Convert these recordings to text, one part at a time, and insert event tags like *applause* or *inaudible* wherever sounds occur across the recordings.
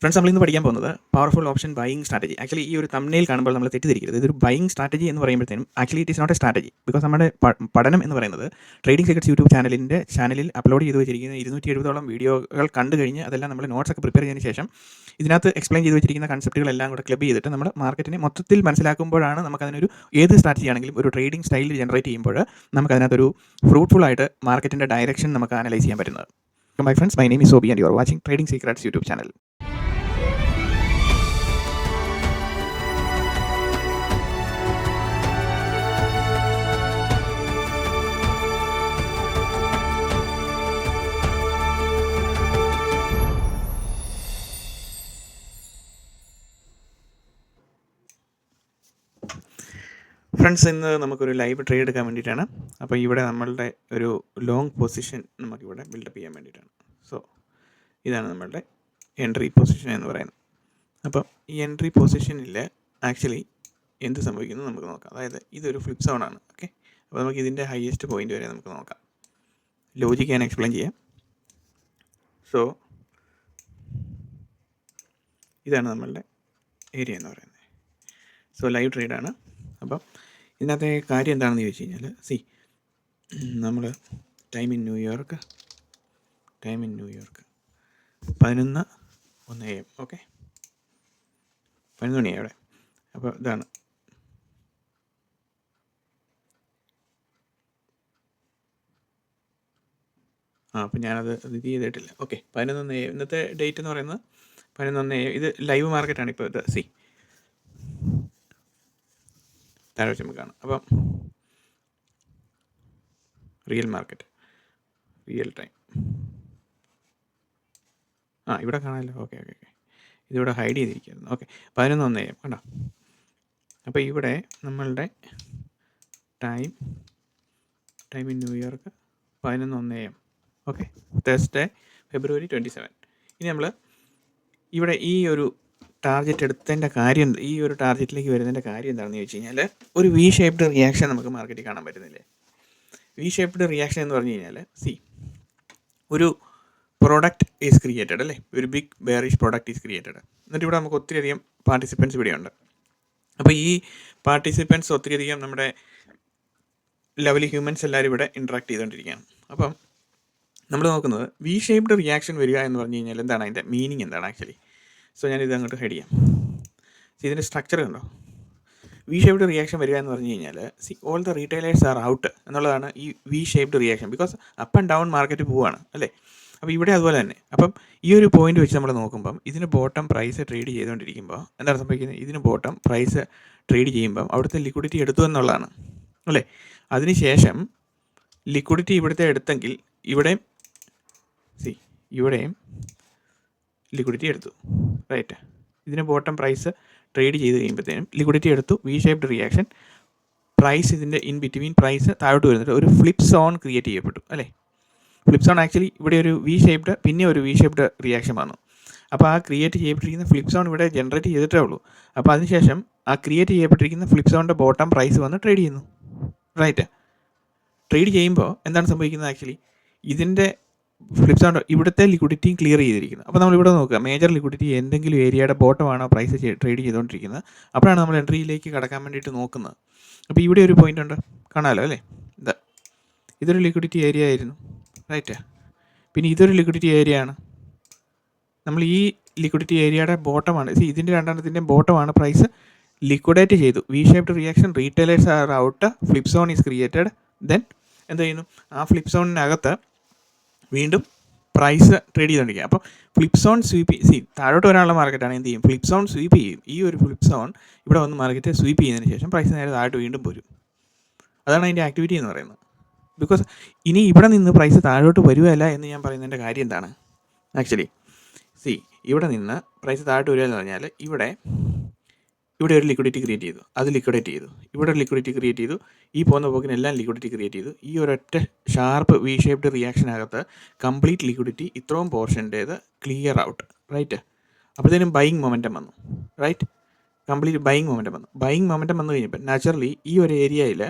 Friends നമ്മൾ ഇന്ന് പഠിക്കാൻ പോകുന്നത് powerful option buying strategy actually ഈ ഒരു തമ്മിൽ കാണുമ്പോൾ നമ്മൾ തെറ്റിദ്ധരിക്കരുത്. ഇതൊരു ബൈയിങ് സ്ട്രാറ്റജി എന്ന് പറയുമ്പോഴത്തേനും actually it is not a strategy because നമ്മുടെ പഠനം എന്ന് പറയുന്നത് ട്രേഡിംഗ് സെക്രട്സ് യൂട്യൂബ് ചാനലിന്റെ ചാനലിൽ അപ്ലോഡ് ചെയ്ത് വെച്ചിരിക്കുന്ന ഇരുന്നൂറ്റി എഴുപതോളം വീഡിയോകൾ കണ്ടു കഴിഞ്ഞ് അതെല്ലാം നമ്മൾ നോട്ട്സ് ഒക്കെ പ്രിപ്പയർ ചെയ്തതിന് ശേഷം ഇതിനകത്ത് എക്സ്പ്ലെയിൻ ചെയ്ത് വെച്ചിരിക്കുന്ന കൺസെപ്റ്റുകളെല്ലാം കൂടെ ക്ലബ് ചെയ്തിട്ട് നമ്മൾ മാർക്കറ്റിനെ മൊത്തത്തിൽ മനസ്സിലാക്കുമ്പോഴാണ് നമുക്കതിനൊരു ഏത് സ്ട്രാറ്റജി ആണെങ്കിലും ഒരു ട്രേഡിംഗ് സ്റ്റൈൽ ജനറേറ്റ് ചെയ്യുമ്പോൾ നമുക്കതിനകത്തൊരു ഫ്രൂട്ട്ഫുൾ ആയിട്ട് മാർക്കറ്റിന്റെ ഡയറക്ഷൻ നമുക്ക് അനലൈസ് ചെയ്യാൻ പറ്റുന്നത്. My friends my name is Sobi and you are watching trading secrets YouTube channel friends ഇന്ന് നമുക്കൊരു ലൈവ് ട്രേഡ് എടുക്കാൻ വേണ്ടിയിട്ടാണ്. അപ്പോൾ ഇവിടെ നമ്മളുടെ ഒരു ലോങ് പൊസിഷൻ നമുക്കിവിടെ ബിൽഡപ്പ് ചെയ്യാൻ വേണ്ടിയിട്ടാണ്. സോ ഇതാണ് നമ്മളുടെ എൻട്രി പൊസിഷൻ എന്ന് പറയുന്നത്. അപ്പോൾ ഈ എൻട്രി പൊസിഷനിൽ ആക്ച്വലി എന്ത് സംഭവിക്കുന്നു നമുക്ക് നോക്കാം. അതായത് ഇതൊരു ഫ്ലിപ്പ് സോൺ ആണ്. ഓക്കെ അപ്പോൾ നമുക്ക് ഇതിന്റെ ഹയസ്റ്റ് പോയിന്റ് വരെ നമുക്ക് നോക്കാം. ലോജിക്ക് ഞാൻ എക്സ്പ്ലെയിൻ ചെയ്യാം. സോ ഇതാണ് നമ്മളുടെ ഏരിയ എന്ന് പറയുന്നത്. സോ ലൈവ് ട്രേഡാണ് അപ്പം ഇതിനകത്തെ കാര്യം എന്താണെന്ന് ചോദിച്ചു കഴിഞ്ഞാൽ സി നമ്മൾ time in New York time in New York പതിനൊന്ന് ഒന്ന് എം ഓക്കെ പതിനൊന്ന് മണിയായി അവിടെ. അപ്പോൾ ഇതാണ്. ആ അപ്പോൾ ഞാനത് ഇത് ചെയ്തിട്ടില്ല. ഓക്കെ പതിനൊന്ന് എ ഇന്നത്തെ ഡേറ്റ് എന്ന് പറയുന്നത് പതിനൊന്ന് എ ഇത് ലൈവ് മാർക്കറ്റാണ് ഇപ്പോൾ ഇത് സി. താഴെ വെച്ച് നമുക്ക് കാണാം. അപ്പം റിയൽ മാർക്കറ്റ് റിയൽ ടൈം ആ ഇവിടെ കാണാമല്ലോ ഓക്കെ ഓക്കെ ഓക്കെ ഇതിവിടെ ഹൈഡ് ചെയ്തിരിക്കുന്നു. ഓക്കെ പതിനൊന്ന് ഒന്ന് ചെയ്യാം കണ്ടോ? അപ്പോൾ ഇവിടെ നമ്മളുടെ ടൈം ടൈം ഇൻ ന്യൂയോർക്ക് പതിനൊന്ന് ഒന്ന് m okay Thursday February twenty seven ഇനി നമ്മൾ ഇവിടെ ഈ ഒരു ടാർഗറ്റ് എടുത്തതിന്റെ കാര്യം ഈ ഒരു ടാർഗറ്റിലേക്ക് വരുന്നതിന്റെ കാര്യം എന്താണെന്ന് ചോദിച്ചു കഴിഞ്ഞാൽ ഒരു വി ഷേപ്ഡ് റിയാക്ഷൻ നമുക്ക് മാർക്കറ്റിൽ കാണാൻ പറ്റുന്നില്ലേ? വി ഷേപ്ഡ് റിയാക്ഷൻ എന്ന് പറഞ്ഞു കഴിഞ്ഞാൽ സി ഒരു പ്രൊഡക്റ്റ് ഈസ് ക്രിയേറ്റഡ് അല്ലേ? ഒരു big bearish product is created എന്നിട്ട് ഇവിടെ നമുക്ക് ഒത്തിരിയധികം പാർട്ടിസിപ്പൻസ് ഇവിടെയുണ്ട്. അപ്പോൾ ഈ പാർട്ടിസിപ്പൻസ് ഒത്തിരിയധികം നമ്മുടെ ലെവലിൽ ഹ്യൂമൻസ് എല്ലാവരും ഇവിടെ ഇൻട്രാക്ട് ചെയ്തുകൊണ്ടിരിക്കുകയാണ് അപ്പം നമ്മൾ നോക്കുന്നത് വി ഷേപ്ഡ് റിയാക്ഷൻ വരിക എന്ന് പറഞ്ഞു കഴിഞ്ഞാൽ എന്താണ് അതിന്റെ മീനിങ് എന്താണ് ആക്ച്വലി സോ ഞാനിത് അങ്ങോട്ട് ഹൈഡ് ചെയ്യാം. സി ഇതിന്റെ സ്ട്രക്ചർ കണ്ടോ? വി ഷേപ്ഡ് റിയാക്ഷൻ വരിക എന്ന് പറഞ്ഞു കഴിഞ്ഞാൽ see all the retailers are out എന്നുള്ളതാണ് ഈ V shaped reaction because up and down market പോവുകയാണ് അല്ലേ? അപ്പോൾ ഇവിടെ അതുപോലെ തന്നെ. അപ്പം ഈ ഒരു പോയിന്റ് വെച്ച് നമ്മൾ നോക്കുമ്പം ഇതിന് ബോട്ടം പ്രൈസ് ട്രേഡ് ചെയ്തുകൊണ്ടിരിക്കുമ്പോൾ എന്താണ് സംഭവിക്കുന്നത്? ഇതിന് ബോട്ടം പ്രൈസ് ട്രേഡ് ചെയ്യുമ്പം അവിടുത്തെ ലിക്വിഡിറ്റി എടുത്തു എന്നുള്ളതാണ് അല്ലേ? അതിനുശേഷം ലിക്വിഡിറ്റി ഇവിടുത്തെ എടുത്തെങ്കിൽ ഇവിടെയും സി ഇവിടെയും ലിക്വിഡിറ്റി എടുത്തു. റൈറ്റ് ഇതിന് ബോട്ടം പ്രൈസ് ട്രേഡ് ചെയ്ത് കഴിയുമ്പോഴത്തേനും ലിക്വിഡിറ്റി എടുത്തു വി ഷേപ്ഡ് റിയാക്ഷൻ പ്രൈസ് ഇതിന്റെ ഇൻ ബിറ്റ്വീൻ പ്രൈസ് താഴോട്ട് വരുന്നുണ്ട്. ഒരു ഫ്ലിപ്പ് സോൺ ക്രിയേറ്റ് ചെയ്യപ്പെട്ടു അല്ലേ? ഫ്ലിപ്പ് സോൺ ആക്ച്വലി ഇവിടെ ഒരു വി ഷേപ്ഡ് പിന്നെ ഒരു വി ഷേപ്ഡ് റിയാക്ഷൻ വന്നു. അപ്പോൾ ആ ക്രിയേറ്റ് ചെയ്യപ്പെട്ടിരിക്കുന്ന ഫ്ലിപ്പ് സോൺ ഇവിടെ ജനറേറ്റ് ചെയ്തിട്ടേ ഉള്ളൂ. അപ്പോൾ അതിനുശേഷം ആ ക്രിയേറ്റ് ചെയ്യപ്പെട്ടിരിക്കുന്ന ഫ്ലിപ്പ് സോണിന്റെ ബോട്ടം പ്രൈസ് വന്ന് ട്രേഡ് ചെയ്യുന്നു. റൈറ്റ് ട്രേഡ് ചെയ്യുമ്പോൾ എന്താണ് സംഭവിക്കുന്നത് ആക്ച്വലി ഇതിന്റെ ഫ്ലിപ്പ് ആണ്ടോ ഇവിടുത്തെ ലിക്വിഡിറ്റിയും ക്ലിയർ ചെയ്തിരിക്കുന്നത്. അപ്പോൾ നമ്മൾ ഇവിടെ നോക്കുക. മേജർ ലിക്വിഡിറ്റി എന്തെങ്കിലും ഏരിയയുടെ ബോട്ടമാണോ പ്രൈസ് ട്രേഡ് ചെയ്തുകൊണ്ടിരിക്കുന്നത് അപ്പോഴാണ് നമ്മൾ എൻട്രിയിലേക്ക് കടക്കാൻ വേണ്ടിയിട്ട് നോക്കുന്നത്. അപ്പോൾ ഇവിടെ ഒരു പോയിന്റ് ഉണ്ട്. കാണാമല്ലോ അല്ലേ? ഇതാ. ഇതൊരു ലിക്വിഡിറ്റി ഏരിയ ആയിരുന്നു. റൈറ്റ് പിന്നെ ഇതൊരു ലിക്വിഡിറ്റി ഏരിയ ആണ്. നമ്മൾ ഈ ലിക്വിഡിറ്റി ഏരിയയുടെ ബോട്ടമാണ് സി ഇതിന്റെ രണ്ടെണ്ണത്തിന്റെ ബോട്ടമാണ് പ്രൈസ് ലിക്വിഡേറ്റ് ചെയ്തു. V shaped reaction retailers are out flip zone is created then എന്ത് ചെയ്യുന്നു? ആ ഫ്ലിപ്പ് സോണിനകത്ത് വീണ്ടും പ്രൈസ് ട്രേഡ് ചെയ്തുകൊണ്ടിരിക്കുക അപ്പോൾ ഫ്ലിപ്പ് സോൺ സ്വീപ്പ് സി താഴോട്ട് വരാനുള്ള മാർക്കറ്റാണ് എന്ത് ചെയ്യും? ഫ്ലിപ്പ് സോൺ സ്വീപ്പ് ചെയ്യും. ഈ ഒരു ഫ്ലിപ്പ് സോൺ ഇവിടെ വന്ന് മാർക്കറ്റ് സ്വീപ്പ് ചെയ്തതിന് ശേഷം പ്രൈസ് നേരെ താഴോട്ട് വീണ്ടും പോരും. അതാണ് അതിന്റെ ആക്ടിവിറ്റി എന്ന് പറയുന്നത്. ബിക്കോസ് ഇനി ഇവിടെ നിന്ന് പ്രൈസ് താഴോട്ട് വരുകയല്ല എന്ന് ഞാൻ പറയുന്നതിന്റെ കാര്യം എന്താണ്? ആക്ച്വലി സി ഇവിടെ നിന്ന് പ്രൈസ് താഴോട്ട് വരിക എന്ന് പറഞ്ഞാൽ ഇവിടെ ഇവിടെ ഒരു ലിക്വിഡിറ്റി ക്രിയേറ്റ് ചെയ്തു. അത് ലിക്വിഡേറ്റ് ചെയ്തു. ഇവിടെ ഒരു ലിക്വിഡിറ്റി ക്രിയേറ്റ് ചെയ്തു. ഈ പോകുന്ന പോക്കിനെല്ലാം ലിക്വിഡിറ്റി ക്രിയേറ്റ് ചെയ്തു. ഈ ഒരൊറ്റ ഷാർപ്പ് വി ഷേപ്ഡ് റിയാക്ഷനകത്ത് കംപ്ലീറ്റ് ലിക്വിഡിറ്റി ഇത്രയും പോർഷന്റേത് ക്ലിയർ ഔട്ട് റൈറ്റ് അപ്പോഴത്തേനും ബൈയിങ് മൊമെന്റം വന്നു. റൈറ്റ് കംപ്ലീറ്റ് ബൈയിങ് മൊമെന്റം വന്നു. ബൈയിങ് മൊമെന്റം വന്നു കഴിഞ്ഞപ്പോൾ നാച്ചുറലി ഈ ഒരു ഏരിയയിൽ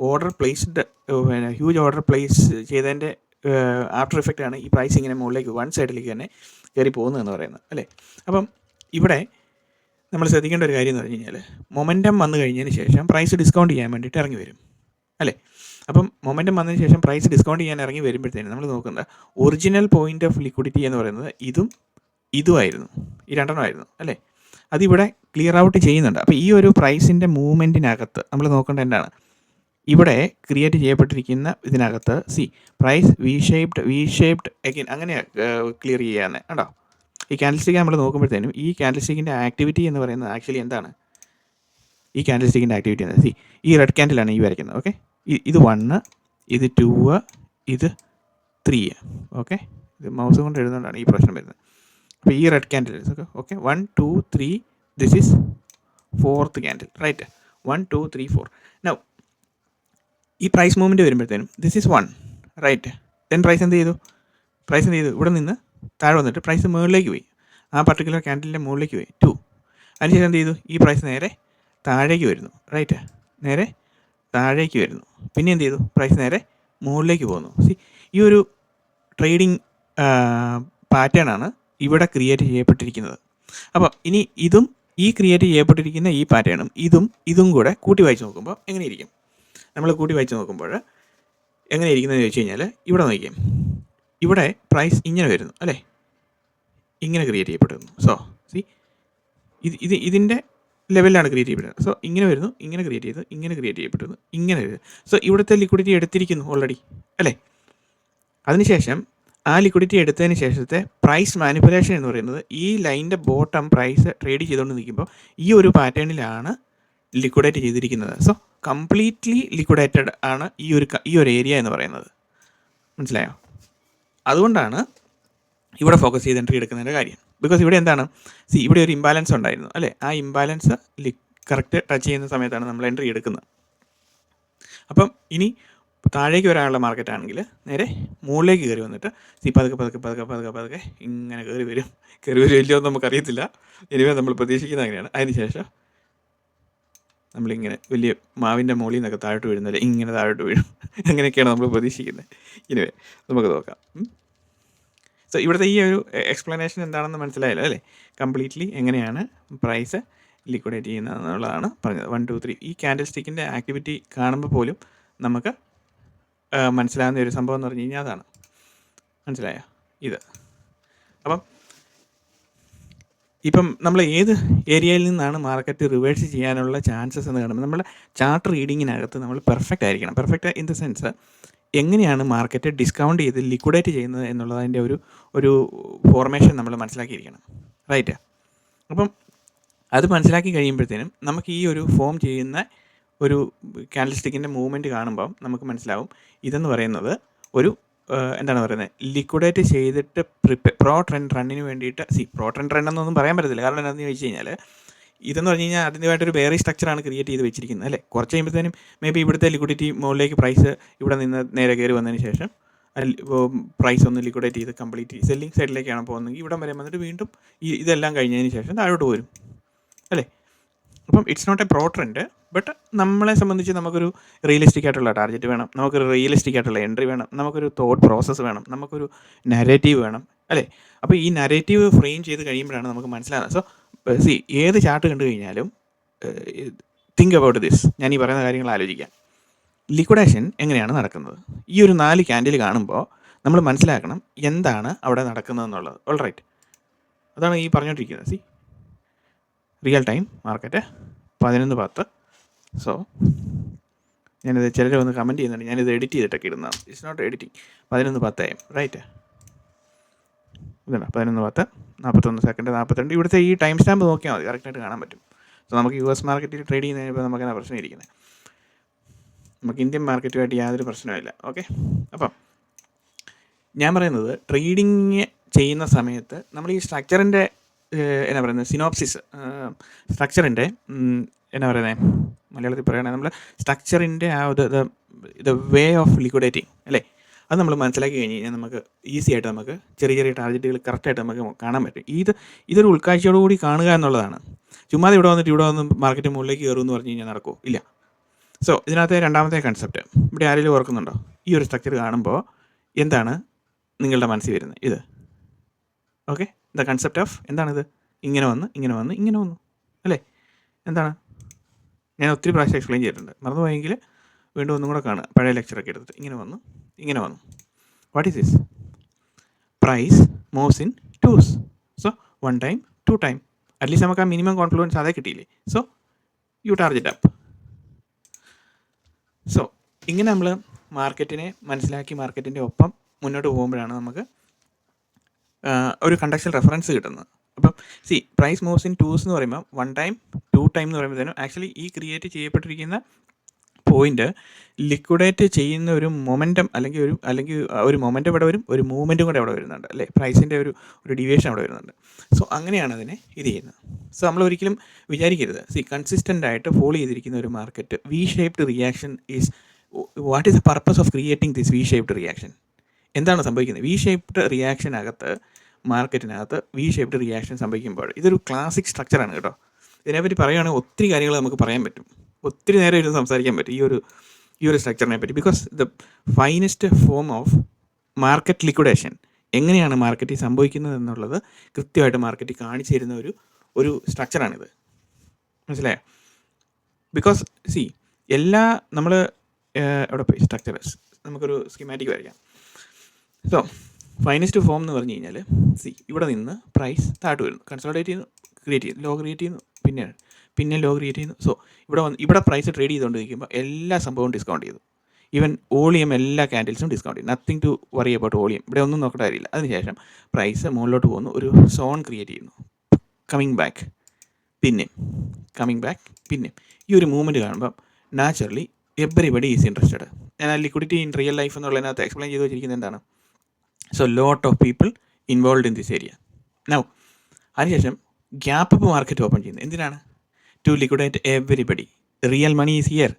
order placed huge order place ചെയ്തതിന്റെ ആഫ്റ്റർ ഇഫക്റ്റ് ആണ് ഈ പ്രൈസ് ഇങ്ങനെ മുകളിലേക്ക് വൺ സൈഡിലേക്ക് തന്നെ കയറി പോകുന്നതെന്ന് പറയുന്നത്. അല്ലേ? അപ്പം ഇവിടെ നമ്മൾ ശ്രദ്ധിക്കേണ്ട ഒരു കാര്യം എന്ന് പറഞ്ഞു കഴിഞ്ഞാൽ മൊമെന്റം വന്നു കഴിഞ്ഞതിന് ശേഷം പ്രൈസ് ഡിസ്കൗണ്ട് ചെയ്യാൻ വേണ്ടിയിട്ട് ഇറങ്ങി വരും. അല്ലേ? അപ്പം മൊമെന്റം വന്നതിന് ശേഷം പ്രൈസ് ഡിസ്കൗണ്ട് ചെയ്യാൻ ഇറങ്ങി വരുമ്പോഴത്തേനും നമ്മൾ നോക്കുന്നത് ഒറിജിനൽ പോയിന്റ് ഓഫ് ലിക്വിഡിറ്റി എന്ന് പറയുന്നത് ഇതും ഇതുമായിരുന്നു ഈ രണ്ടെണ്ണമായിരുന്നു അല്ലേ? അതിവിടെ ക്ലിയർ ഔട്ട് ചെയ്യുന്നുണ്ട്. അപ്പോൾ ഈ ഒരു പ്രൈസിന്റെ മൂവ്മെന്റിനകത്ത് നമ്മൾ നോക്കേണ്ട എന്താണ്? ഇവിടെ ക്രിയേറ്റ് ചെയ്യപ്പെട്ടിരിക്കുന്ന ഇതിനകത്ത് see price V shaped V shaped again അങ്ങനെ ക്ലിയർ ചെയ്യാന്ന്. കേട്ടോ ഈ ക്യാൻഡിൽസ്റ്റിക്ക് നമ്മൾ നോക്കുമ്പോഴത്തേനും ഈ ക്യാൻഡിൽസ്റ്റിക്കിന്റെ ആക്ടിവിറ്റി എന്ന് പറയുന്നത് ആക്ച്വലി എന്താണ്? ഈ ക്യാൻഡിൽസ്റ്റിക്കിന്റെ ആക്ടിവിറ്റി എന്ന്. സി ഈ റെഡ് ക്യാൻഡിലാണ് ഈ വരയ്ക്കുന്നത് ഓക്കെ ഇത് വണ്ണ് ഇത് ടൂ ഇത് ത്രീ ഓക്കെ ഇത് മൗസ് കൊണ്ട് എഴുതുന്നതുകൊണ്ടാണ് ഈ പ്രശ്നം വരുന്നത്. അപ്പോൾ ഈ red candle okay okay one two three this is fourth candle right one two three four now ഈ പ്രൈസ് മൂവ്മെന്റ് വരുമ്പോഴത്തേനും this is one right then price എന്ത് ചെയ്തു? പ്രൈസ് എന്ത് ചെയ്തു? ഇവിടെ നിന്ന് താഴെ വന്നിട്ട് പ്രൈസ് മുകളിലേക്ക് പോയി. ആ പർട്ടിക്കുലർ ക്യാൻഡിലിന്റെ മുകളിലേക്ക് പോയി. ടു അതിനുശേഷം എന്ത് ചെയ്തു? ഈ പ്രൈസ് നേരെ താഴേക്ക് വരുന്നു. റൈറ്റ് നേരെ താഴേക്ക് വരുന്നു. പിന്നെ എന്ത് ചെയ്തു? പ്രൈസ് നേരെ മുകളിലേക്ക് പോകുന്നു. സി ഈ ഒരു ട്രേഡിംഗ് പാറ്റേൺ ആണ് ഇവിടെ ക്രിയേറ്റ് ചെയ്യപ്പെട്ടിരിക്കുന്നത്. അപ്പോൾ ഇനി ഇതും ഈ ക്രിയേറ്റ് ചെയ്യപ്പെട്ടിരിക്കുന്ന ഈ പാറ്റേണും ഇതും ഇതും കൂടെ കൂട്ടി വായിച്ച് നോക്കുമ്പോൾ എങ്ങനെയിരിക്കും നമ്മൾ കൂട്ടി വായിച്ച് നോക്കുമ്പോൾ എങ്ങനെയിരിക്കുന്നതെന്ന് ചോദിച്ചു കഴിഞ്ഞാൽ ഇവിടെ നോക്കിക്കാം. ഇവിടെ പ്രൈസ് ഇങ്ങനെ വരുന്നു അല്ലേ? ഇങ്ങനെ ക്രിയേറ്റ് ചെയ്യപ്പെടുന്നു. സോ സി ഇത് ഇത് ഇതിന്റെ ലെവലിലാണ് ക്രിയേറ്റ് ചെയ്യപ്പെടുന്നത്. സോ ഇങ്ങനെ വരുന്നു ഇങ്ങനെ ക്രിയേറ്റ് ചെയ്തു ഇങ്ങനെ ക്രിയേറ്റ് ചെയ്യപ്പെടുന്നു ഇങ്ങനെ വരുന്നു. സോ ഇവിടുത്തെ ലിക്വിഡിറ്റി എടുത്തിരിക്കുന്നു ഓൾറെഡി അല്ലേ? അതിനുശേഷം ആ ലിക്വിഡിറ്റി എടുത്തതിന് ശേഷത്തെ പ്രൈസ് മാനിപ്പുലേഷൻ എന്ന് പറയുന്നത് ഈ ലൈനിന്റെ ബോട്ടം പ്രൈസ് ട്രേഡ് ചെയ്തുകൊണ്ട് നിൽക്കുമ്പോൾ ഈ ഒരു പാറ്റേണിലാണ് ലിക്വിഡേറ്റ് ചെയ്തിരിക്കുന്നത്. സോ കംപ്ലീറ്റ്ലി ലിക്വിഡേറ്റഡ് ആണ് ഈ ഒരു ഈ ഒരു ഏരിയ എന്ന് പറയുന്നത്. മനസ്സിലായോ? അതുകൊണ്ടാണ് ഇവിടെ ഫോക്കസ് ചെയ്ത് എൻട്രി എടുക്കുന്നതിന്റെ കാര്യം. ബിക്കോസ് ഇവിടെ എന്താണ്? സി ഇവിടെ ഒരു ഇംബാലൻസ് ഉണ്ടായിരുന്നു അല്ലേ? ആ ഇംബാലൻസ് കറക്റ്റ് ടച്ച് ചെയ്യുന്ന സമയത്താണ് നമ്മൾ എൻട്രി എടുക്കുന്നത്. അപ്പം ഇനി താഴേക്ക് വരാനുള്ള മാർക്കറ്റ് ആണെങ്കിൽ നേരെ മുകളിലേക്ക് കയറി വന്നിട്ട് സി പതുക്കെ പതുക്കെ പതുക്കെ പതുക്കെ പതുക്കെ ഇങ്ങനെ കയറി വരും. കയറി വരും ഇല്ലയോ എന്ന് നമുക്കറിയത്തില്ല. എനിവേ നമ്മൾ പ്രതീക്ഷിക്കുന്നത് അങ്ങനെയാണ്. അതിനുശേഷം നമ്മളിങ്ങനെ വലിയ മാവിന്റെ മുകളിൽ നിന്നൊക്കെ താഴോട്ട് വീഴുന്നില്ല ഇങ്ങനെ താഴോട്ട് വീഴും. *laughs* അങ്ങനെയൊക്കെയാണ് നമ്മൾ പ്രതീക്ഷിക്കുന്നത്. എനിവേ നമുക്ക് നോക്കാം. സോ ഇവിടുത്തെ ഈ ഒരു എക്സ്പ്ലനേഷൻ എന്താണെന്ന് മനസ്സിലായല്ലോ അല്ലേ? കംപ്ലീറ്റ്ലി എങ്ങനെയാണ് പ്രൈസ് ലിക്വിഡേറ്റ് ചെയ്യുന്നത് എന്നുള്ളതാണ് പറഞ്ഞത്. വൺ ടു ത്രീ ഈ ക്യാൻഡിൽ സ്റ്റിക്കിന്റെ ആക്ടിവിറ്റി കാണുമ്പോൾ പോലും നമുക്ക് മനസ്സിലാകുന്ന ഒരു സംഭവം എന്ന് പറഞ്ഞു കഴിഞ്ഞാൽ അതാണ്. മനസ്സിലായോ? ഇത്. അപ്പം ഇപ്പം നമ്മൾ ഏത് ഏരിയയിൽ നിന്നാണ് മാർക്കറ്റ് റിവേഴ്സ് ചെയ്യാനുള്ള ചാൻസസ് എന്ന് കാണുമ്പോൾ നമ്മൾ ചാർട്ട് റീഡിങ്ങിനകത്ത് നമ്മൾ പെർഫെക്റ്റ് ആയിരിക്കണം. പെർഫെക്റ്റ് ഇൻ ദ സെൻസ് എങ്ങനെയാണ് മാർക്കറ്റ് ഡിസ്കൗണ്ട് ചെയ്ത് ലിക്വിഡേറ്റ് ചെയ്യുന്നത് എന്നുള്ളതിന്റെ ഒരു ഒരു ഫോർമേഷൻ നമ്മൾ മനസ്സിലാക്കിയിരിക്കണം. റൈറ്റ് അപ്പം അത് മനസ്സിലാക്കി കഴിയുമ്പോഴത്തേനും നമുക്ക് ഈ ഒരു ഫോം ചെയ്യുന്ന ഒരു കാൻഡിസ്റ്റിക്കിന്റെ മൂവ്മെന്റ് കാണുമ്പം നമുക്ക് മനസ്സിലാവും ഇതെന്ന് പറയുന്നത് ഒരു എന്താണ് പറയുന്നത് ലിക്വിഡേറ്റ് ചെയ്തിട്ട് പ്രിപ്പെ പ്രോ ട്രെൻഡ് റണ്ണിന് വേണ്ടിയിട്ട് സി പ്രോ ട്രെൻഡ് റൺ എന്നൊന്നും പറയാൻ പറ്റത്തില്ല. കാരണം എന്താണെന്ന് ചോദിച്ചു കഴിഞ്ഞാൽ ഇതെന്ന് പറഞ്ഞു കഴിഞ്ഞാൽ അതിന്റെതായിട്ടൊരു വേറെ സ്ട്രക്ചറാണ് ക്രിയേറ്റ് ചെയ്ത് വെച്ചിരിക്കുന്നത് അല്ലേ? കുറച്ച് കഴിയുമ്പോഴത്തേനും മേ ബി ഇവിടുത്തെ ലിക്വിഡിറ്റി മുകളിലേക്ക് പ്രൈസ് ഇവിടെ നിന്ന് നേരെ കയറി വന്നതിന് ശേഷം പ്രൈസ് ഒന്ന് ലിക്വിഡേറ്റ് ചെയ്ത് കംപ്ലീറ്റ് സെല്ലിംഗ് സൈഡിലേക്കാണ് പോകുന്നതെങ്കിൽ ഇവിടം വരെ വന്നിട്ട് വീണ്ടും ഇതെല്ലാം കഴിഞ്ഞതിന് ശേഷം താഴോട്ട് വരും അല്ലേ? അപ്പം it's not a pro trend but നമ്മളെ സംബന്ധിച്ച് നമുക്കൊരു റിയലിസ്റ്റിക് ആയിട്ടുള്ള ടാർഗറ്റ് വേണം. നമുക്കൊരു റിയലിസ്റ്റിക് ആയിട്ടുള്ള എൻട്രി വേണം. നമുക്കൊരു തോട്ട് പ്രോസസ്സ് വേണം. നമുക്കൊരു നരേറ്റീവ് വേണം. അല്ലേ? അപ്പോൾ ഈ നരേറ്റീവ് ഫ്രെയിം ചെയ്ത് കഴിയുമ്പോഴാണ് നമുക്ക് മനസ്സിലാകുന്നത് സോ സി ഏത് ചാർട്ട് കണ്ടു കഴിഞ്ഞാലും തിങ്ക് അബൌട്ട് ദിസ് ഞാൻ ഈ പറയുന്ന കാര്യങ്ങൾ ആലോചിക്കാം. ലിക്വിഡേഷൻ എങ്ങനെയാണ് നടക്കുന്നത്? ഈ ഒരു നാല് ക്യാൻഡിൽ കാണുമ്പോൾ നമ്മൾ മനസ്സിലാക്കണം എന്താണ് അവിടെ നടക്കുന്നതെന്നുള്ളത്. ഓൾ റൈറ്റ് അതാണ് ഈ പറഞ്ഞുകൊണ്ടിരിക്കുന്നത് സി റിയൽ ടൈം മാർക്കറ്റ് പതിനൊന്ന് പത്ത്. സോ ഞാനിത് ചിലർ വന്ന് കമന്റ് ചെയ്യുന്നുണ്ട്. ഞാനിത് എഡിറ്റ് ചെയ്തിട്ടൊക്കെ ഇടുന്നതാണ്. ഇറ്റ്സ് നോട്ട് എഡിറ്റിംഗ് പതിനൊന്ന് പത്തായും റൈറ്റ് ഇതാണ് പതിനൊന്ന് പത്ത് നാൽപ്പത്തൊന്ന് സെക്കൻഡ് നാൽപ്പത്തിരണ്ട് ഇവിടുത്തെ ഈ ടൈം സ്റ്റാമ്പ് നോക്കിയാൽ മതി കറക്റ്റായിട്ട് കാണാൻ പറ്റും. സോ നമുക്ക് യു എസ് മാർക്കറ്റിൽ ട്രേഡ് ചെയ്യുന്നതിന് ഇപ്പോൾ നമുക്ക് എന്നാ പ്രശ്നം ഇരിക്കുന്നത് നമുക്ക് ഇന്ത്യൻ മാർക്കറ്റുമായിട്ട് യാതൊരു പ്രശ്നവുമില്ല ഓക്കെ അപ്പം ഞാൻ പറയുന്നത് ട്രേഡിങ് ചെയ്യുന്ന സമയത്ത് നമ്മൾ ഈ സ്ട്രക്ചറിന്റെ എന്നാ പറയുന്നത് സിനോപ്സിസ് സ്ട്രക്ചറിന്റെ എന്നാ പറയുന്നത് മലയാളത്തിൽ പറയുകയാണെങ്കിൽ നമ്മൾ സ്ട്രക്ചറിന്റെ ആ ഒരു ദ വേ ഓഫ് ലിക്വിഡേറ്റിംഗ് അല്ലേ? അത് നമ്മൾ മനസ്സിലാക്കി കഴിഞ്ഞ് കഴിഞ്ഞാൽ നമുക്ക് ഈസി ആയിട്ട് നമുക്ക് ചെറിയ ചെറിയ ടാർജറ്റുകൾ കറക്റ്റായിട്ട് നമുക്ക് കാണാൻ പറ്റും. ഇത് ഇതൊരു ഉൾക്കാഴ്ചയോടുകൂടി കാണുക എന്നുള്ളതാണ്. ചുമ്മാതെ ഇവിടെ വന്നിട്ട് ഇവിടെ വന്ന് മാർക്കറ്റ് മുകളിലേക്ക് കയറും എന്ന് പറഞ്ഞു കഴിഞ്ഞാൽ നടക്കുമോ ഇല്ല. സോ ഇതിനകത്തെ രണ്ടാമത്തെ കൺസെപ്റ്റ് ഇവിടെ ആരെങ്കിലും ഓർക്കുന്നുണ്ടോ? ഈ ഒരു സ്ട്രക്ചർ കാണുമ്പോൾ എന്താണ് നിങ്ങളുടെ മനസ്സിൽ വരുന്നത്? ഇത്. ഓക്കെ ദ കൺസെപ്റ്റ് ഓഫ് എന്താണിത്? ഇങ്ങനെ വന്ന് ഇങ്ങനെ വന്ന് ഇങ്ങനെ വന്നു. അല്ലേ? എന്താണ്? ഞാൻ ഒത്തിരി പ്രാവശ്യം എക്സ്പ്ലെയിൻ ചെയ്തിട്ടുണ്ട്. മറന്നുപോയെങ്കിൽ വീണ്ടും ഒന്നും കൂടെ കാണുക. പഴയ ലെക്ചറൊക്കെ എടുത്തിട്ട്. ഇങ്ങനെ വന്നു. ഇങ്ങനെ വന്നു. What is this price moves in twos so one time two time at least നമുക്ക് ആ മിനിമം കോൺഫ്ലുവൻസ് അതേ കിട്ടിയില്ലേ? So you target up so ഇങ്ങനെ നമ്മൾ മാർക്കറ്റിനെ മനസ്സിലാക്കി മാർക്കറ്റിന്റെ ഒപ്പം മുന്നോട്ട് പോകുമ്പോഴാണ് നമുക്ക് ഒരു കണ്ടക്ഷൻ റെഫറൻസ് കിട്ടുന്നത്. അപ്പം see price moves in twos എന്ന് പറയുമ്പോൾ വൺ ടൈം ടു ടൈം എന്ന് പറയുമ്പോഴത്തേനും ആക്ച്വലി ഈ ക്രിയേറ്റ് ചെയ്യപ്പെട്ടിരിക്കുന്ന പോയിന്റ് ലിക്വിഡേറ്റ് ചെയ്യുന്ന ഒരു മൊമെന്റം അല്ലെങ്കിൽ ഒരു അല്ലെങ്കിൽ ഒരു മൊമെന്റം ഇവിടെ വരും ഒരു മൂവ്മെന്റും കൂടെ അവിടെ വരുന്നുണ്ട് അല്ലേ? പ്രൈസിന്റെ ഒരു ഒരു ഡിവിയേഷൻ അവിടെ വരുന്നുണ്ട്. സോ അങ്ങനെയാണ് അതിനെ ഇത് ചെയ്യുന്നത്. സോ നമ്മൾ ഒരിക്കലും വിചാരിക്കരുത്. സി കൺസിസ്റ്റന്റ് ആയിട്ട് ഫോളോ ചെയ്തിരിക്കുന്ന ഒരു market V shaped reaction is what is the purpose of creating this V shaped reaction എന്താണ് സംഭവിക്കുന്നത്? വി ഷേപ്ഡ് റിയാക്ഷനകത്ത് മാർക്കറ്റിനകത്ത് വി ഷേപ്ഡ് റിയാക്ഷൻ സംഭവിക്കുമ്പോൾ ഇതൊരു ക്ലാസിക് സ്ട്രക്ചറാണ് കേട്ടോ. ഇതിനെപ്പറ്റി പറയുകയാണെങ്കിൽ ഒത്തിരി കാര്യങ്ങൾ നമുക്ക് പറയാൻ പറ്റും. ഒത്തിരി നേരം ഇരുന്ന് സംസാരിക്കാൻ പറ്റും ഈ ഒരു ഈ ഒരു സ്ട്രക്ചറിനെ പറ്റി. Because the finest form of market liquidation എങ്ങനെയാണ് മാർക്കറ്റിൽ സംഭവിക്കുന്നത് എന്നുള്ളത് കൃത്യമായിട്ട് മാർക്കറ്റിൽ കാണിച്ചു തരുന്ന ഒരു ഒരു സ്ട്രക്ചറാണിത് മനസ്സിലായോ? ബിക്കോസ് സി എല്ലാ നമ്മൾ എവിടെ പോയി? സ്ട്രക്ചർ നമുക്കൊരു സ്കീമാറ്റിക് വരയ്ക്കാം. സോ ഫൈനസ്റ്റ് ഫോം എന്ന് പറഞ്ഞു കഴിഞ്ഞാൽ സി ഇവിടെ നിന്ന് പ്രൈസ് താഴ്ത്തു വരുന്നു. കൺസോളിഡേറ്റ് ചെയ്യുന്നു ക്രിയേറ്റ് ചെയ്യുന്നു ലോ ക്രിയേറ്റ് ചെയ്യുന്നു പിന്നെ പിന്നെ ലോ ക്രിയേറ്റ് ചെയ്യുന്നു. സോ ഇവിടെ വന്ന് ഇവിടെ പ്രൈസ് ട്രേഡ് ചെയ്തുകൊണ്ടിരിക്കുമ്പോൾ എല്ലാ സംഭവവും ഡിസ്കൗണ്ട് ചെയ്തു. ഈവൻ ഓളിയം എല്ലാ ക്യാൻഡിൽസും ഡിസ്കൗണ്ട് ചെയ്യും നത്തിങ് ടു വറി അബൌട്ട് ഓളിയം ഇവിടെ ഒന്നും നോക്കേണ്ട കാര്യമില്ല. അതിനുശേഷം പ്രൈസ് മുകളിലോട്ട് പോകുന്നു. ഒരു സോൺ ക്രിയേറ്റ് ചെയ്യുന്നു. കമ്മിങ് ബാക്ക് പിന്നെ കമ്മിങ് ബാക്ക് പിന്നെ ഈ ഒരു മൂവ്മെന്റ് കാണുമ്പം നാച്ചുറലി എവറിബഡി ഈസ് ഇൻട്രസ്റ്റഡ് ഞാൻ ലിക്വിഡിറ്റി ഇൻ റിയൽ ലൈഫ് എന്നുള്ളതിനകത്ത് എക്സ്പ്ലെയിൻ ചെയ്ത് വെച്ചിരിക്കുന്നത് എന്താണ്? So lot of people involve in this area now അതിനുശേഷം ഗ്യാപ്പ് അപ്പ് മാർക്കറ്റ് ഓപ്പൺ ചെയ്യുന്നത് എന്തിനാണ്? To liquidate everybody real money is here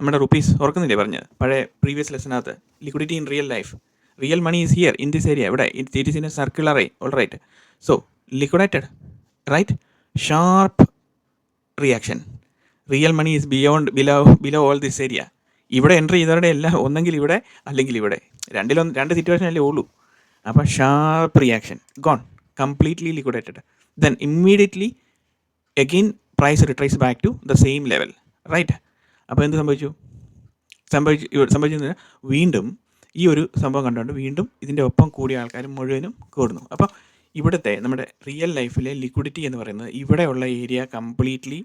നമ്മുടെ റുപ്പീസ് ഓർക്കുന്നില്ലേ പറഞ്ഞത് പഴയ previous ലെസനകത്ത് liquidity in real life real money is here in this area ഇവിടെ it is in a circular I all right so liquidated right sharp reaction real money is beyond below below all this area ഇവിടെ entry ചെയ്തവരുടെ എല്ലാം ഒന്നെങ്കിൽ ഇവിടെ അല്ലെങ്കിൽ ഇവിടെ. രണ്ടിലൊന്ന് രണ്ട് situation അല്ലേ ഉള്ളൂ. അപ്പോൾ sharp reaction gone completely liquidated then immediately again price retrace back to the same level right അപ്പോൾ എന്ത് സംഭവിച്ചു? സംഭവിച്ചു സംഭവിച്ചു വീണ്ടും ഈ ഒരു സംഭവം കണ്ടുകൊണ്ട് വീണ്ടും ഇതിന്റെ ഒപ്പം കൂടിയ ആൾക്കാർ മുഴുവനും കൂടുന്നു അപ്പോൾ ഇവിടുത്തെ നമ്മുടെ റിയൽ ലൈഫിലെ ലിക്വിഡിറ്റി എന്ന് പറയുന്നത് ഇവിടെയുള്ള area completely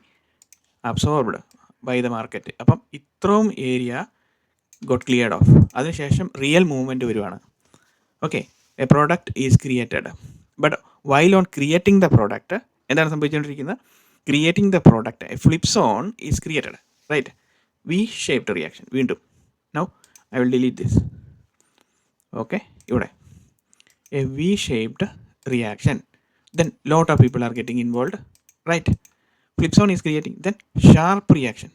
absorbed by the market അപ്പം ഇത്രയും ഏരിയ ഗോട്ട് ക്ലിയർഡ് ഓഫ് അതിനുശേഷം റിയൽ മൂവ്മെന്റ് വരുവാണ്. Okay a product is created but while on creating the product എന്താണ് സംഭവിച്ചുകൊണ്ടിരിക്കുന്നത്? Creating the product a flips on is created right V shaped reaction വീണ്ടും. Now I will delete this okay ഇവിടെ. A V shaped reaction then lot of people are getting involve right flip zone is creating then sharp reaction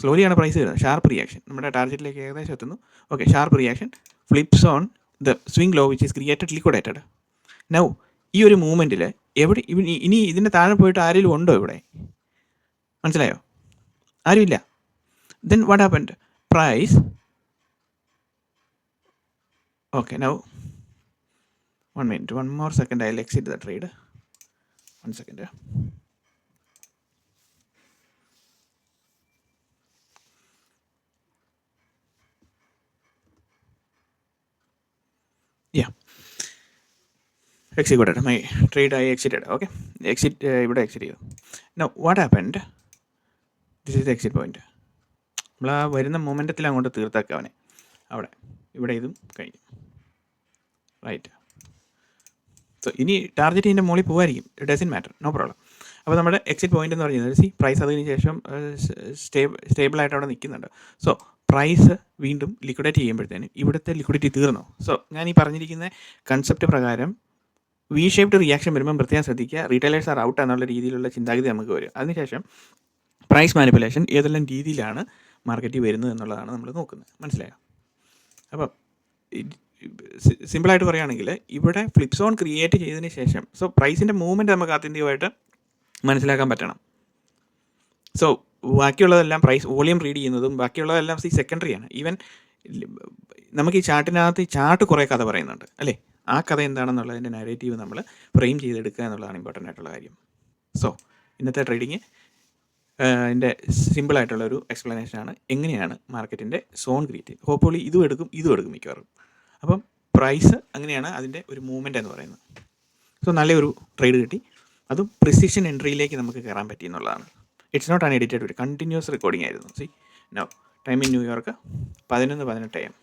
സ്ലോലിയാണ് price വരുന്നത്. Sharp reaction നമ്മുടെ ടാർഗറ്റിലേക്ക് ഏകദേശം എത്തുന്നു. Okay sharp reaction flips on the swing low which is created liquidated now ഈ ഒരു മൂവ്മെന്റിൽ എവിടെ ഇനി ഇതിന്റെ താഴെ പോയിട്ട് ആരെങ്കിലും ഉണ്ടോ ഇവിടെ? മനസ്സിലായോ? ആരുമില്ല then what happened price okay now one minute one more second I exit the trade one second Yeah. Executed my trade ആയി എക്സിറ്റഡ്. Exit uh, ഇവിടെ എക്സിറ്റ് ചെയ്തു no what happened this is exit point നമ്മൾ ആ വരുന്ന മൊമെന്റത്തിൽ അങ്ങോട്ട് തീർത്താക്കുക അവനെ. അവിടെ. ഇവിടെ ഇതും കഴിഞ്ഞു. റൈറ്റ് സോ ഇനി ടാർഗറ്റ് ഇതിന്റെ മുകളിൽ പോകുമായിരിക്കും it doesn't matter no problem അപ്പോൾ നമ്മുടെ എക്സിറ്റ് പോയിന്റ് എന്ന് പറയുന്നത് സി പ്രൈസ് അതിന് ശേഷം സ്റ്റേബിൾ സ്റ്റേബിളായിട്ട് അവിടെ നിൽക്കുന്നുണ്ട്. സോ പ്രൈസ് വീണ്ടും ലിക്വിഡേറ്റ് ചെയ്യുമ്പോഴത്തേനും ഇവിടുത്തെ ലിക്വിഡിറ്റി തീർന്നു? സോ ഞാൻ ഈ പറഞ്ഞിരിക്കുന്ന കൺസെപ്റ്റ് പ്രകാരം വി ഷേപ്ഡ് റിയാക്ഷൻ വരുമ്പോൾ പ്രത്യേകം ശ്രദ്ധിക്കുക. റീറ്റെയിലേഴ്സ് ആർ ഔട്ട് എന്നുള്ള രീതിയിലുള്ള ചിന്താഗതി നമുക്ക് വരും. അതിനുശേഷം പ്രൈസ് മാനിപ്പുലേഷൻ ഏതെല്ലാം രീതിയിലാണ് മാർക്കറ്റിൽ വരുന്നത് എന്നുള്ളതാണ് നമ്മൾ നോക്കുന്നത്. മനസ്സിലായോ? അപ്പം സിമ്പിളായിട്ട് പറയുകയാണെങ്കിൽ ഇവിടെ ഫ്ലിപ്സോൺ ക്രിയേറ്റ് ചെയ്തതിന് ശേഷം സോ പ്രൈസിന്റെ മൂവ്മെന്റ് നമുക്ക് ആത്യന്തികമായിട്ട് മനസ്സിലാക്കാൻ പറ്റണം. സോ ബാക്കിയുള്ളതെല്ലാം പ്രൈസ് വോളിയം റീഡ് ചെയ്യുന്നതും ബാക്കിയുള്ളതെല്ലാം സി സെക്കൻഡറി ആണ്. ഈവൻ നമുക്ക് ഈ ചാർട്ടിനകത്ത് ഈ ചാർട്ട് കുറേ കഥ പറയുന്നുണ്ട് അല്ലേ? ആ കഥ എന്താണെന്നുള്ളതിന്റെ നാരേറ്റീവ് നമ്മൾ ഫ്രെയിം ചെയ്തെടുക്കുക എന്നുള്ളതാണ് ഇമ്പോർട്ടന്റ് ആയിട്ടുള്ള കാര്യം. സോ ഇന്നത്തെ ട്രേഡിങ് എന്റെ സിമ്പിളായിട്ടുള്ള ഒരു എക്സ്പ്ലനേഷനാണ് എങ്ങനെയാണ് മാർക്കറ്റിന്റെ സോൺ ക്രീറ്റ് ഹോപ്പോളി ഇതും എടുക്കും ഇതും എടുക്കും മിക്കവാറും. അപ്പം പ്രൈസ് അങ്ങനെയാണ് അതിന്റെ ഒരു മൂവ്മെന്റ് എന്ന് പറയുന്നത്. സോ നല്ലൊരു ട്രേഡ് കിട്ടി. അതും പ്രിസിഷൻ എൻട്രിയിലേക്ക് നമുക്ക് കയറാൻ പറ്റി എന്നുള്ളതാണ്. It's not unedited video continuous recording ആയിരുന്നു. See no time in New York പതിനൊന്ന് പതിനെട്ട് എം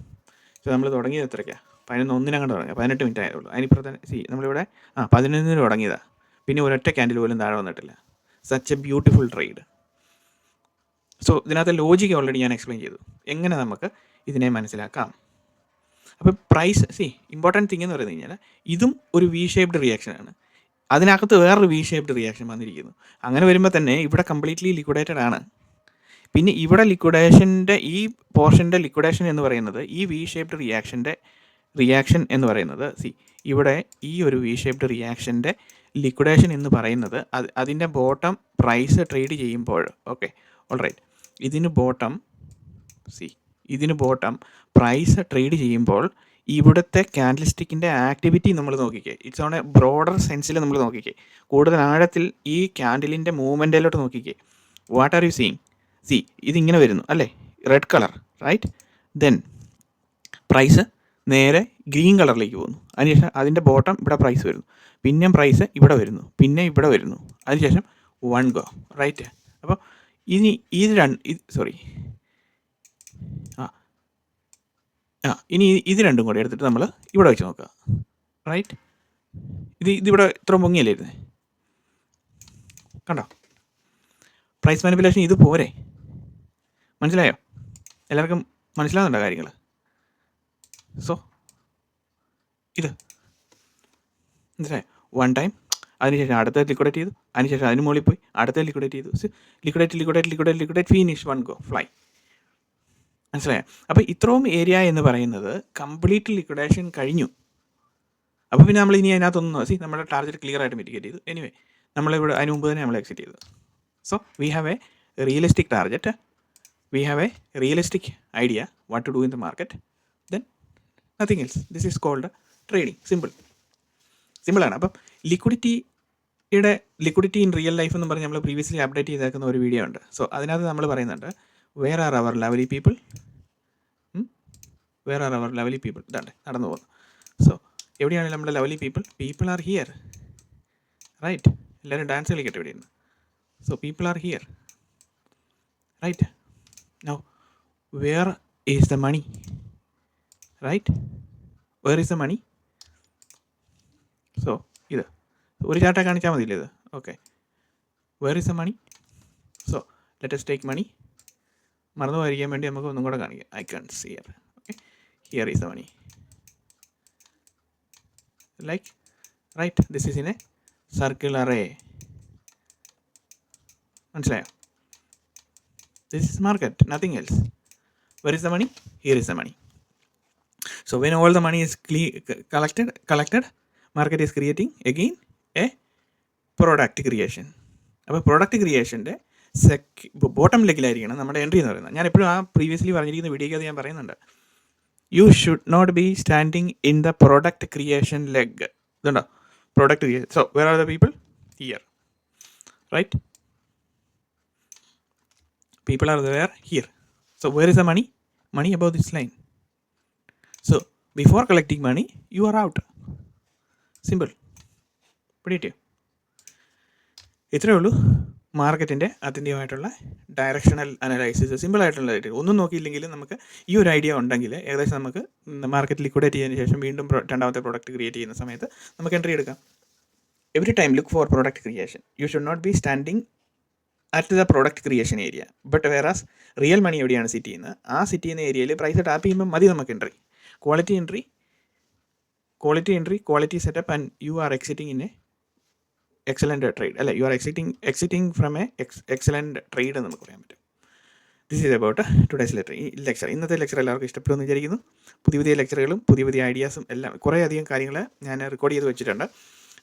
സോ നമ്മൾ തുടങ്ങിയത് എത്രയ്ക്കാണ് പതിനൊന്ന് ഒന്നിനങ്ങോട്ട് തുടങ്ങി. പതിനെട്ട് മിനിറ്റ് ആയതുള്ളൂ. അതിനിപ്പുറത്തെ സി നമ്മളിവിടെ ആ പതിനൊന്നിന് തുടങ്ങിയതാണ് പിന്നെ ഒരൊറ്റ ക്യാൻഡിൽ പോലും താഴെ വന്നിട്ടില്ല. Such a beautiful trade so ഇതിനകത്തെ ലോജിക്ക് ഓൾറെഡി ഞാൻ എക്സ്പ്ലെയിൻ ചെയ്തു. എങ്ങനെ നമുക്ക് ഇതിനെ മനസ്സിലാക്കാം? അപ്പോൾ പ്രൈസ് സി ഇമ്പോർട്ടന്റ് തിങ് എന്ന് പറയുന്നത് കഴിഞ്ഞാൽ ഇതും ഒരു വി ഷേപ്ഡ് റിയാക്ഷനാണ് അതിനകത്ത് വേറൊരു വി ഷേപ്ഡ് റിയാക്ഷൻ വന്നിരിക്കുന്നു. അങ്ങനെ വരുമ്പോൾ തന്നെ ഇവിടെ കംപ്ലീറ്റ്ലി ലിക്വിഡേറ്റഡ് ആണ്. പിന്നെ ഇവിടെ ലിക്വിഡേഷന്റെ ഈ പോർഷന്റെ ലിക്വിഡേഷൻ എന്ന് പറയുന്നത് ഈ വി ഷേപ്ഡ് റിയാക്ഷന്റെ റിയാക്ഷൻ എന്ന് പറയുന്നത്. സി ഇവിടെ ഈ ഒരു വി ഷേപ്ഡ് റിയാക്ഷന്റെ ലിക്വിഡേഷൻ എന്ന് പറയുന്നത് അത് അതിന്റെ ബോട്ടം പ്രൈസ് ട്രേഡ് ചെയ്യുമ്പോൾ ഓക്കെ ഓൾറൈറ്റ് ഇതിന് ബോട്ടം സി ഇതിന് ബോട്ടം പ്രൈസ് ട്രേഡ് ചെയ്യുമ്പോൾ ഇവിടുത്തെ ക്യാൻഡൽസ്റ്റിക്കിന്റെ ആക്ടിവിറ്റി നമ്മൾ നോക്കിക്കേ. ഇറ്റ്സ് ഓൺ എ ബ്രോഡർ സെൻസിൽ നമ്മൾ നോക്കിക്കേ. കൂടുതൽ ആഴത്തിൽ ഈ ക്യാൻഡിലിന്റെ മൂവ്മെന്റിലോട്ട് നോക്കിക്കേ. What are you seeing see ഇതിങ്ങനെ വരുന്നു അല്ലേ? Red colour right then price നേരെ ഗ്രീൻ കളറിലേക്ക് പോകുന്നു. അതിനുശേഷം അതിന്റെ ബോട്ടം ഇവിടെ പ്രൈസ് വരുന്നു. പിന്നെയും പ്രൈസ് ഇവിടെ വരുന്നു. പിന്നെ ഇവിടെ വരുന്നു. അതിനുശേഷം വൺ ഗോ റൈറ്റ് അപ്പോൾ ഇനി ഇത് രണ്ട് സോറി ആ ആ ഇനി ഇത് രണ്ടും കൂടെ എടുത്തിട്ട് നമ്മൾ ഇവിടെ വെച്ച് നോക്കുക റൈറ്റ് ഇത് ഇതിവിടെ ഇത്ര പൊങ്ങിയല്ലേ ഇരുന്നേ കണ്ടോ? പ്രൈസ് മാനിപ്പുലേഷൻ ഇത് പോരെ. മനസ്സിലായോ? എല്ലാവർക്കും മനസ്സിലാകുന്നുണ്ടോ കാര്യങ്ങൾ സോ ഇത്. മനസ്സിലായോ? വൺ ടൈം അതിനുശേഷം അടുത്ത ലിക്വിഡേറ്റ് ചെയ്തു. അതിനുശേഷം അതിന് മുകളിൽ പോയി. അടുത്ത ലിക്വിഡേറ്റ് ചെയ്തു. Liquidate liquidate liquidate liquidate finish one go fly മനസ്സിലായോ? അപ്പോൾ ഇത്രയും ഏരിയ എന്ന് പറയുന്നത് കംപ്ലീറ്റ് ലിക്വിഡേഷൻ കഴിഞ്ഞു. അപ്പോൾ പിന്നെ നമ്മൾ ഇനി അതിനകത്തൊന്നും സി നമ്മുടെ ടാർഗറ്റ് ക്ലിയർ ആയിട്ട് മെറ്റിക്കേറ്റ് ചെയ്തു. എനിവേ നമ്മളിവിടെ അതിന് മുമ്പ് തന്നെ നമ്മൾ എക്സിറ്റ് ചെയ്തു. So we have a realistic target we have a realistic idea what to do in the market then nothing else this is called trading simple സിമ്പിളാണ് അപ്പം ലിക്വിഡിറ്റിയുടെ ലിക്വിഡിറ്റി ഇൻ റിയൽ ലൈഫ് എന്ന് പറഞ്ഞ് നമ്മൾ പ്രീവിയസ്ലി അപ്ഡേറ്റ് ചെയ്തേക്കുന്ന ഒരു video ഉണ്ട്. So അതിനകത്ത് നമ്മൾ പറയുന്നുണ്ട് where are our lovely people where are our lovely people ഇതാണ്ട് നടന്നു പോകുന്നു. സോ എവിടെയാണ് നമ്മുടെ lovely people people are here right എല്ലാവരും ഡാൻസ് കളിക്കട്ടെ എവിടെയാണ് so people are here right now where is the money right where is the money so ഇത്. ഒരു ചാട്ട കാണിച്ചാൽ മതിയില്ലേ ഇത്? Okay where is the money so let's take money മറന്നു പോയിരിക്കാൻ വേണ്ടി നമുക്ക് ഒന്നും കൂടെ കാണിക്കാം. I can see here okay is the money. Like right this is in a circular array. മനസ്സിലായോ? This is market nothing else where is the money here is the money so when all the money is Ki collected collected market is creating again a product creation അപ്പോൾ product ക്രിയേഷന്റെ സെക്ക് bottom ലെഗിലായിരിക്കണം നമ്മുടെ entry എന്ന് പറയുന്നത്. ഞാൻ എപ്പോഴും ആ പ്രീവിയസ്ലി പറഞ്ഞിരിക്കുന്ന വീഡിയോയ്ക്ക് അത് ഞാൻ പറയുന്നുണ്ട്. You should not be standing in the product creation leg ഇതുണ്ടോ product creation so where are the people here right people are there here. So where is the money? Money above this line. So before collecting money, you are out. Simple. പിടിയിട്ടോ ഇത്രയേ ഉള്ളൂ മാർക്കറ്റിന്റെ അതിന്റെയുമായിട്ടുള്ള directional analysis idea ഒന്നും നോക്കിയില്ലെങ്കിലും നമുക്ക് ഈ ഒരു idea ഉണ്ടെങ്കിൽ ഏകദേശം നമുക്ക് മാർക്കറ്റ് ലിക്വിഡേറ്റ് ചെയ്തതിന് ശേഷം വീണ്ടും രണ്ടാമത്തെ പ്രോഡക്റ്റ് ക്രിയേറ്റ് ചെയ്യുന്ന സമയത്ത് നമുക്ക് എൻട്രി എടുക്കാം. Every time look for product creation you should not be standing at the product creation area but where's real money എവിടെയാണ് സിറ്റ് ചെയ്യുന്നത്? ആ സിറ്റ് ചെയ്യുന്ന ഏരിയയിൽ പ്രൈസ് ടാപ്പ് ചെയ്യുമ്പോൾ മതി നമുക്ക് entry quality entry quality entry quality setup and you are exiting in a excellent trade അല്ല you are exiting exiting from a ex excellent trade എന്ന് നമുക്ക് പറയാൻ പറ്റും. This is about today's letter ഈ lecture ഇന്നത്തെ ലെക്ചർ എല്ലാവർക്കും ഇഷ്ടപ്പെടുമെന്ന് വിചാരിക്കുന്നു. പുതിയ പുതിയ ലെക്ചറുകളും പുതിയ പുതിയ ഐഡിയാസും എല്ലാം കുറേ അധികം കാര്യങ്ങൾ ഞാൻ റെക്കോർഡ് ചെയ്ത് വെച്ചിട്ടുണ്ട്.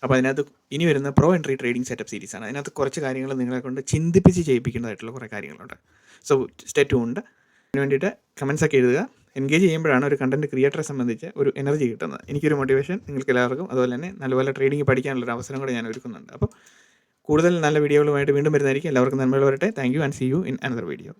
അപ്പോൾ അതിനകത്ത് ഇനി വരുന്ന പ്രോ എൻട്രി ട്രേഡിംഗ് സെറ്റപ്പ് സീരീസാണ് അതിനകത്ത് കുറച്ച് കാര്യങ്ങൾ നിങ്ങളെ കൊണ്ട് ചിന്തിപ്പിച്ച് ചെയ്യിപ്പിക്കേണ്ടതായിട്ടുള്ള കുറേ കാര്യങ്ങളുണ്ട്. സോ സ്റ്റേ ഉണ്ട് അതിന് വേണ്ടിയിട്ട് കമൻസൊക്കെ എഴുതുക. എൻഗേജ് ചെയ്യുമ്പോഴാണ് ഒരു കണ്ടന്റ് ക്രിയേറ്ററെ സംബന്ധിച്ച് ഒരു എനർജി കിട്ടുന്നത്. എനിക്കൊരു മോട്ടിവേഷൻ നിങ്ങൾക്ക് എല്ലാവർക്കും അതുപോലെ തന്നെ നല്ലപോലെ ട്രേഡിംഗ് പഠിക്കാനുള്ളൊരു അവസരം കൂടെ ഞാൻ ഒരുക്കുന്നുണ്ട്. അപ്പോൾ കൂടുതൽ നല്ല വീഡിയോകളുമായിട്ട് വീണ്ടും വരുന്നതായിരിക്കും. എല്ലാവർക്കും നന്മകൾ വരട്ടെ. Thank you and see you in another video